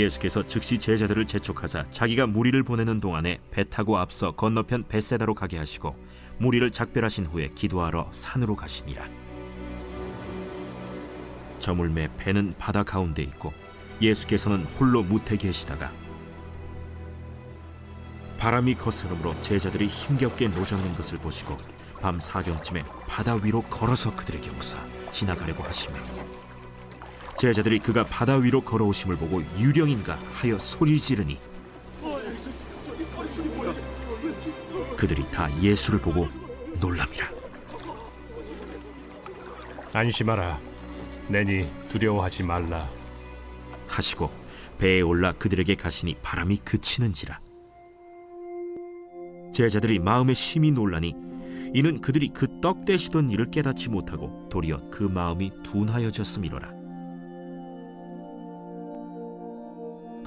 예수께서 즉시 제자들을 재촉하사 자기가 무리를 보내는 동안에 배 타고 앞서 건너편 벳세다로 가게 하시고 무리를 작별하신 후에 기도하러 산으로 가시니라. 저물매 배는 바다 가운데 있고 예수께서는 홀로 무태 계시다가 바람이 거스름으로 제자들이 힘겹게 노젓는 것을 보시고 밤 사경쯤에 바다 위로 걸어서 그들에게 오사 지나가려고 하시며 제자들이 그가 바다 위로 걸어오심을 보고 유령인가 하여 소리 지르니 그들이 다 예수를 보고 놀랍니다. 안심하라. 내니 두려워하지 말라. 하시고 배에 올라 그들에게 가시니 바람이 그치는지라 제자들이 마음에 심히 놀라니 이는 그들이 그 떡 대시던 일을 깨닫지 못하고 도리어 그 마음이 둔하여졌음이로라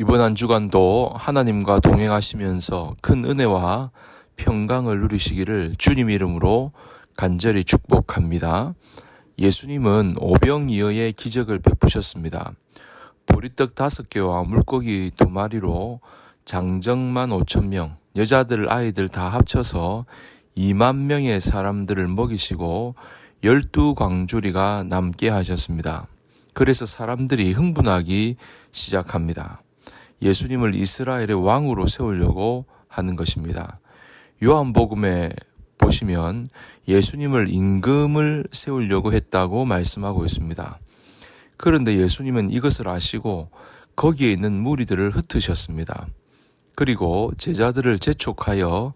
이번 한 주간도 하나님과 동행하시면서 큰 은혜와 평강을 누리시기를 주님 이름으로 간절히 축복합니다. 예수님은 오병이어의 기적을 베푸셨습니다. 보리떡 다섯 개와 물고기 두 마리로 장정만 오천 명, 여자들 아이들 다 합쳐서 2만 명의 사람들을 먹이시고 열두 광주리가 남게 하셨습니다. 그래서 사람들이 흥분하기 시작합니다. 예수님을 이스라엘의 왕으로 세우려고 하는 것입니다. 요한복음에 보시면 예수님을 임금을 세우려고 했다고 말씀하고 있습니다. 그런데 예수님은 이것을 아시고 거기에 있는 무리들을 흩으셨습니다. 그리고 제자들을 재촉하여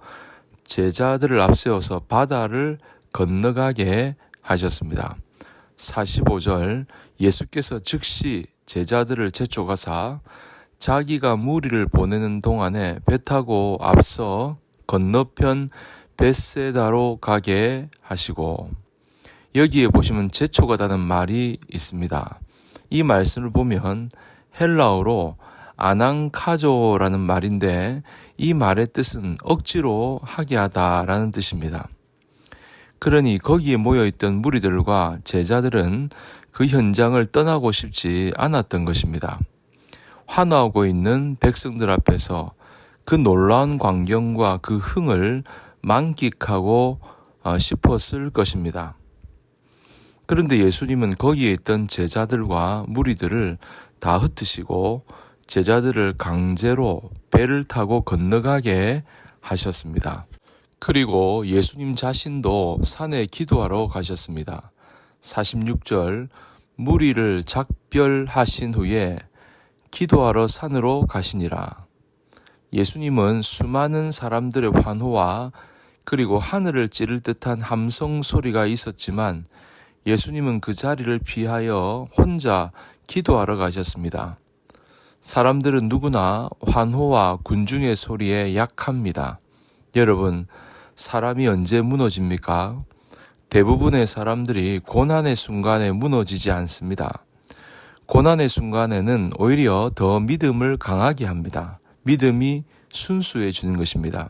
제자들을 앞세워서 바다를 건너가게 하셨습니다. 45절 예수께서 즉시 제자들을 재촉하사 자기가 무리를 보내는 동안에 배 타고 앞서 건너편 베세다로 가게 하시고 여기에 보시면 재촉하다는 말이 있습니다. 이 말씀을 보면 헬라어로 아낭카조라는 말인데 이 말의 뜻은 억지로 하게 하다라는 뜻입니다. 그러니 거기에 모여 있던 무리들과 제자들은 그 현장을 떠나고 싶지 않았던 것입니다. 환호하고 있는 백성들 앞에서 그 놀라운 광경과 그 흥을 만끽하고 어, 싶었을 것입니다. 그런데 예수님은 거기에 있던 제자들과 무리들을 다 흩으시고 제자들을 강제로 배를 타고 건너가게 하셨습니다. 그리고 예수님 자신도 산에 기도하러 가셨습니다. 46절 무리를 작별하신 후에 기도하러 산으로 가시니라. 예수님은 수많은 사람들의 환호와 그리고 하늘을 찌를 듯한 함성 소리가 있었지만 예수님은 그 자리를 피하여 혼자 기도하러 가셨습니다. 사람들은 누구나 환호와 군중의 소리에 약합니다. 여러분, 사람이 언제 무너집니까? 대부분의 사람들이 고난의 순간에 무너지지 않습니다. 고난의 순간에는 오히려 더 믿음을 강하게 합니다. 믿음이 순수해지는 것입니다.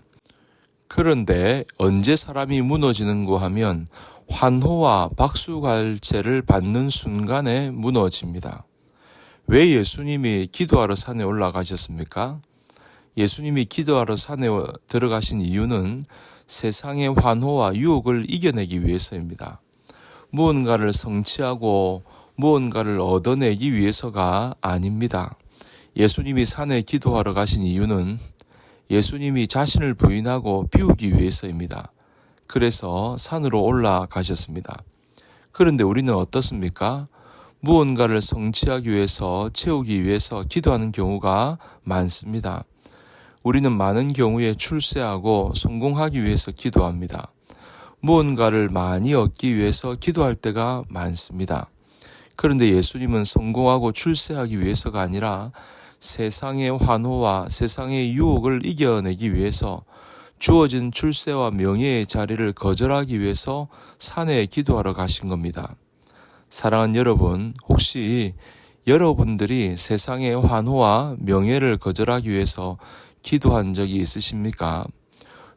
그런데 언제 사람이 무너지는고 하면 환호와 박수갈채를 받는 순간에 무너집니다. 왜 예수님이 기도하러 산에 올라가셨습니까? 예수님이 기도하러 산에 들어가신 이유는 세상의 환호와 유혹을 이겨내기 위해서입니다. 무언가를 성취하고 무언가를 얻어내기 위해서가 아닙니다. 예수님이 산에 기도하러 가신 이유는 예수님이 자신을 부인하고 비우기 위해서입니다. 그래서 산으로 올라가셨습니다. 그런데 우리는 어떻습니까? 무언가를 성취하기 위해서, 채우기 위해서 기도하는 경우가 많습니다. 우리는 많은 경우에 출세하고 성공하기 위해서 기도합니다. 무언가를 많이 얻기 위해서 기도할 때가 많습니다. 그런데 예수님은 성공하고 출세하기 위해서가 아니라 세상의 환호와 세상의 유혹을 이겨내기 위해서 주어진 출세와 명예의 자리를 거절하기 위해서 산에 기도하러 가신 겁니다. 사랑하는 여러분, 혹시 여러분들이 세상의 환호와 명예를 거절하기 위해서 기도한 적이 있으십니까?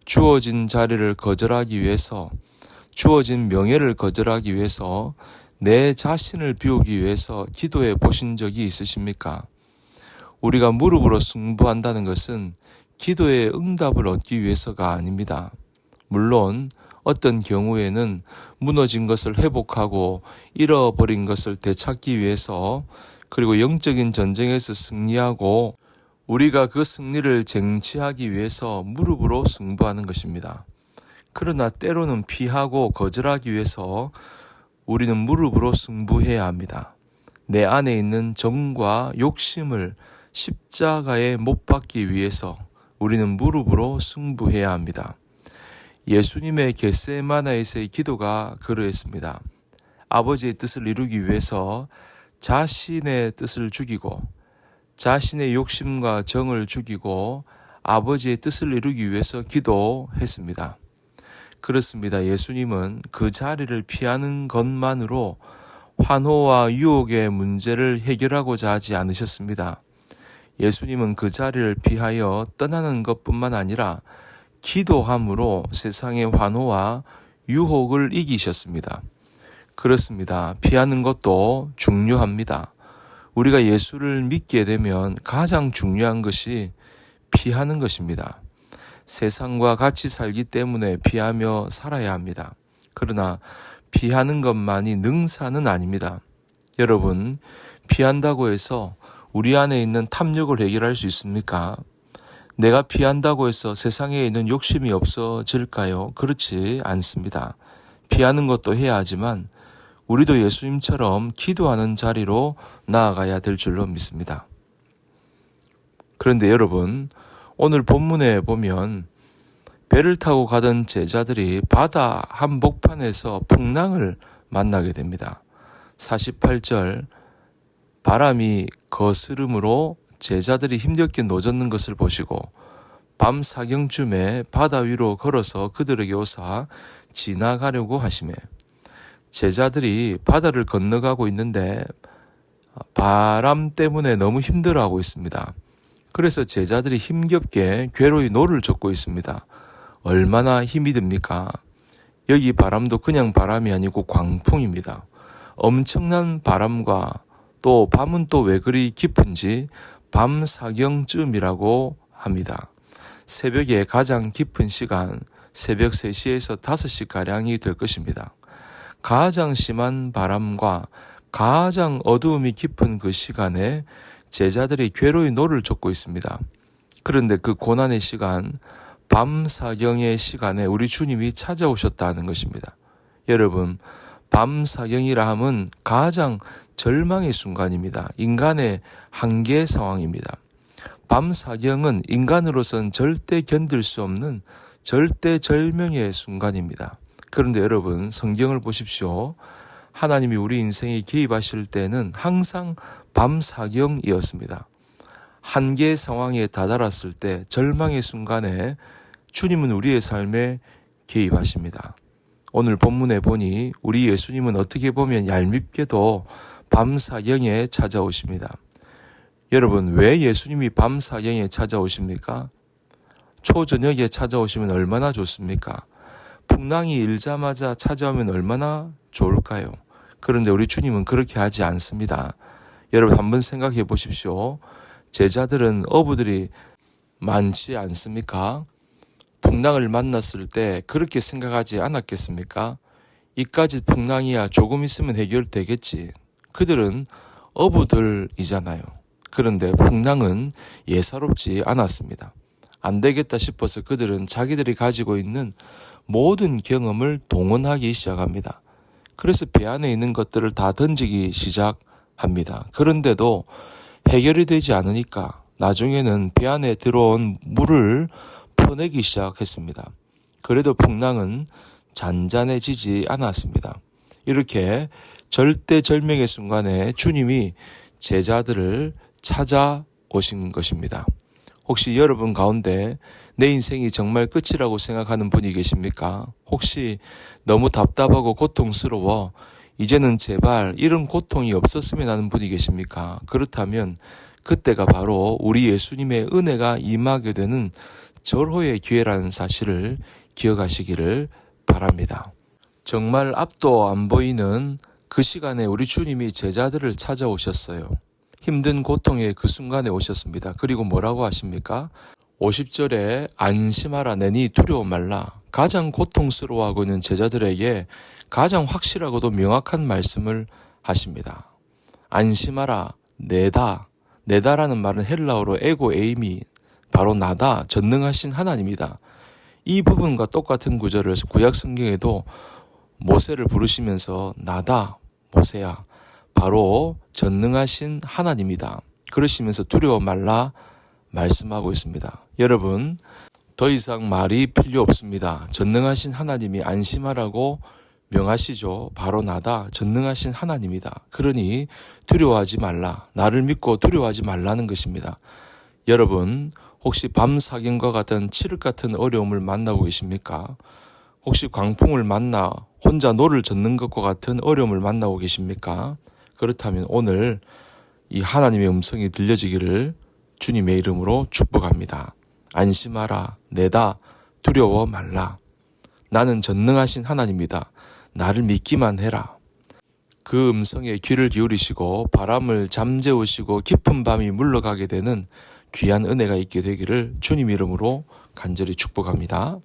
주어진 자리를 거절하기 위해서, 주어진 명예를 거절하기 위해서, 내 자신을 비우기 위해서 기도해 보신 적이 있으십니까? 우리가 무릎으로 승부한다는 것은 기도의 응답을 얻기 위해서가 아닙니다. 물론 어떤 경우에는 무너진 것을 회복하고 잃어버린 것을 되찾기 위해서 그리고 영적인 전쟁에서 승리하고 우리가 그 승리를 쟁취하기 위해서 무릎으로 승부하는 것입니다. 그러나 때로는 피하고 거절하기 위해서 우리는 무릎으로 승부해야 합니다. 내 안에 있는 정과 욕심을 십자가에 못 박기 위해서 우리는 무릎으로 승부해야 합니다. 예수님의 겟세마나에서의 기도가 그러했습니다. 아버지의 뜻을 이루기 위해서 자신의 뜻을 죽이고 자신의 욕심과 정을 죽이고 아버지의 뜻을 이루기 위해서 기도했습니다. 그렇습니다. 예수님은 그 자리를 피하는 것만으로 환호와 유혹의 문제를 해결하고자 하지 않으셨습니다. 예수님은 그 자리를 피하여 떠나는 것뿐만 아니라 기도함으로 세상의 환호와 유혹을 이기셨습니다. 그렇습니다. 피하는 것도 중요합니다. 우리가 예수를 믿게 되면 가장 중요한 것이 피하는 것입니다. 세상과 같이 살기 때문에 피하며 살아야 합니다. 그러나 피하는 것만이 능사는 아닙니다. 여러분, 피한다고 해서 우리 안에 있는 탐욕을 해결할 수 있습니까? 내가 피한다고 해서 세상에 있는 욕심이 없어질까요? 그렇지 않습니다. 피하는 것도 해야 하지만 우리도 예수님처럼 기도하는 자리로 나아가야 될 줄로 믿습니다. 그런데 여러분, 오늘 본문에 보면 배를 타고 가던 제자들이 바다 한복판에서 풍랑을 만나게 됩니다. 48절 바람이 거스름으로 제자들이 힘겹게 노젓는 것을 보시고 밤 사경쯤에 바다 위로 걸어서 그들에게 오사 지나가려고 하심에 제자들이 바다를 건너가고 있는데 바람 때문에 너무 힘들어하고 있습니다. 그래서 제자들이 힘겹게 괴로이 노를 젓고 있습니다. 얼마나 힘이 듭니까? 여기 바람도 그냥 바람이 아니고 광풍입니다. 엄청난 바람과 또 밤은 또 왜 그리 깊은지 밤 사경쯤이라고 합니다. 새벽에 가장 깊은 시간 새벽 3시에서 5시가량이 될 것입니다. 가장 심한 바람과 가장 어두움이 깊은 그 시간에 제자들이 괴로이 노를 젓고 있습니다. 그런데 그 고난의 시간, 밤 사경의 시간에 우리 주님이 찾아오셨다는 것입니다. 여러분, 밤 사경이라 함은 가장 절망의 순간입니다. 인간의 한계 상황입니다. 밤 사경은 인간으로선 절대 견딜 수 없는 절대 절명의 순간입니다. 그런데 여러분, 성경을 보십시오. 하나님이 우리 인생에 개입하실 때는 항상 밤 사경이었습니다. 한계 상황에 다다랐을 때 절망의 순간에 주님은 우리의 삶에 개입하십니다. 오늘 본문에 보니 우리 예수님은 어떻게 보면 얄밉게도 밤 사경에 찾아오십니다. 여러분, 왜 예수님이 밤 사경에 찾아오십니까? 초저녁에 찾아오시면 얼마나 좋습니까? 풍랑이 일자마자 찾아오면 얼마나 좋을까요? 그런데 우리 주님은 그렇게 하지 않습니다. 여러분 한번 생각해 보십시오. 제자들은 어부들이 많지 않습니까? 풍랑을 만났을 때 그렇게 생각하지 않았겠습니까? 이까지 풍랑이야 조금 있으면 해결되겠지. 그들은 어부들이잖아요. 그런데 풍랑은 예사롭지 않았습니다. 안 되겠다 싶어서 그들은 자기들이 가지고 있는 모든 경험을 동원하기 시작합니다. 그래서 배 안에 있는 것들을 다 던지기 시작 합니다. 그런데도 해결이 되지 않으니까 나중에는 배 안에 들어온 물을 퍼내기 시작했습니다. 그래도 풍랑은 잔잔해지지 않았습니다. 이렇게 절대절명의 순간에 주님이 제자들을 찾아오신 것입니다. 혹시 여러분 가운데 내 인생이 정말 끝이라고 생각하는 분이 계십니까? 혹시 너무 답답하고 고통스러워 이제는 제발 이런 고통이 없었으면 하는 분이 계십니까? 그렇다면 그때가 바로 우리 예수님의 은혜가 임하게 되는 절호의 기회라는 사실을 기억하시기를 바랍니다. 정말 앞도 안 보이는 그 시간에 우리 주님이 제자들을 찾아오셨어요. 힘든 고통의 그 순간에 오셨습니다. 그리고 뭐라고 하십니까? 50절에 안심하라 내니 두려워 말라. 가장 고통스러워하고 있는 제자들에게 가장 확실하고도 명확한 말씀을 하십니다. 안심하라 내다. 내다라는 말은 헬라어로 에고 에임이 바로 나다. 전능하신 하나님이다. 이 부분과 똑같은 구절을 구약 성경에도 모세를 부르시면서 나다 모세야 바로 전능하신 하나님이다. 그러시면서 두려워 말라 말씀하고 있습니다. 여러분 더 이상 말이 필요 없습니다. 전능하신 하나님이 안심하라고 명하시죠. 바로 나다. 전능하신 하나님이다. 그러니 두려워하지 말라. 나를 믿고 두려워하지 말라는 것입니다. 여러분 혹시 밤 사경과 같은 칠흑 같은 어려움을 만나고 계십니까? 혹시 광풍을 만나 혼자 노를 젓는 것과 같은 어려움을 만나고 계십니까? 그렇다면 오늘 이 하나님의 음성이 들려지기를 주님의 이름으로 축복합니다. 안심하라. 내다. 두려워 말라. 나는 전능하신 하나님이다. 나를 믿기만 해라. 그 음성에 귀를 기울이시고 바람을 잠재우시고 깊은 밤이 물러가게 되는 귀한 은혜가 있게 되기를 주님 이름으로 간절히 축복합니다.